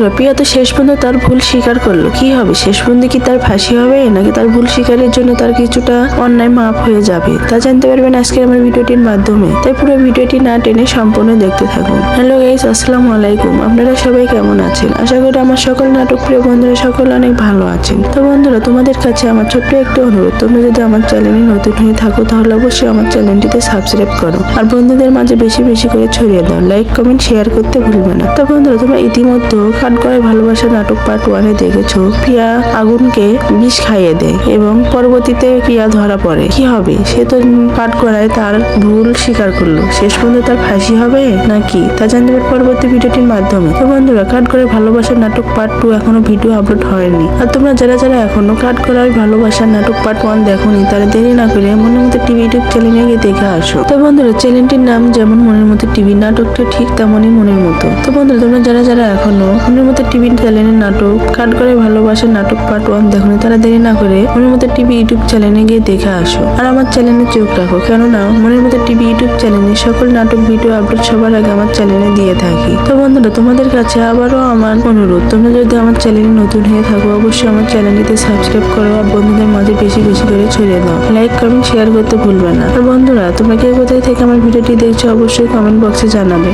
বন্ধুরা প্রিয়া তো শেষ পর্যন্ত তার ভুল স্বীকার করল। কি হবে? শেষ পর্যন্ত কি তার ফাঁসি হবে, নাকি তার ভুল স্বীকারের জন্য তার কিছুটা অন্যায় মাপ হয়ে যাবে? তা জানতে পারবেন আজকে আমার ভিডিওটির মাধ্যমে। তাই পুরো ভিডিওটি না টেনে সম্পূর্ণ দেখতে থাকুন। হ্যালো গাইস আসসালামু আলাইকুম। আপনারা সবাই কেমন আছেন? আশা করি আমার সকল নাটক প্রিয় বন্ধুরা সকল অনেক ভালো আছেন। তো বন্ধুরা, তোমাদের কাছে আমার ছোট্ট একটি অনুরোধ। তোমরা যদি আমার চ্যানেলে নতুন হয়ে থাকো, তাহলে অবশ্যই আমার চ্যানেলটিতে সাবস্ক্রাইব করো। আর বন্ধুদের মাঝে বেশি বেশি করে ছড়িয়ে দাও। লাইক কমেন্ট শেয়ার করতে ভুলবে না। তো বন্ধুরা, তোমরা ইতিমধ্যে কাট করে ভালোবাসা নাটক পার্ট ওয়ানে দেখেছ। প্রিয়া আগুনকে বিষ খাইয়ে দেয় এবং পরবর্তীতে প্রিয়া ধরা পড়ে। কি হবে? সে তো কাট করায় তার ভুল স্বীকার করল। শেষ পর্যন্ত তার ফাঁসি হবে নাকি? তা জানতে পারবে পরবর্তী ভিডিওটির মাধ্যমে। তো বন্ধুরা, কাট করে ভালোবাসার নাটক পার্ট টু এখনও ভিডিও আপলোড হয়নি। আর তোমরা যারা যারা এখনও কাট করার ভালোবাসার নাটক পার্ট ওয়ান দেখোনি, তারা দেরি না করে মনের মতো টিভি ইউটিউব চ্যানেলে গিয়ে দেখে আসো। তো বন্ধুরা চ্যানেলটির নাম যেমন মনের মতো টিভি নাটকটা ঠিক তেমনই মনের মতো। তো বন্ধুরা, তোমরা যারা যারা এখনও মনের মতো টিভি চ্যানেলের নাটক, কাট করে ভালোবাসার নাটক পার্ট ওয়ান দেখোনি। তারা দেরি না করে মনের মতো টিভি ইউটিউব চ্যানেলে গিয়ে দেখে আসো। আর আমার চ্যানেলে চোখ রাখো, কেননা মনের মতো টিভি ইউটিউব চ্যানেলে সকল নাটক, ভিডিও আপলোড সবার আগে আমার চ্যানেলে দিয়ে থাকি। তো বন্ধুরা, তোমাদের কাছে আবারও আমার অনুরোধ, তোমরা যদি আমার চ্যানেলে নতুন হয়ে থাকো, অবশ্যই আমার চ্যানেলটিতে সাবস্ক্রাইব করো আর বন্ধুদের মাঝে বেশি বেশি করে ছড়িয়ে দাও। লাইক কমেন্ট শেয়ার করতে ভুলবে না। আর বন্ধুরা, তোমরা কে কোথায় থেকে আমার ভিডিওটি দেখছ, অবশ্যই কমেন্ট বক্সে জানাবে।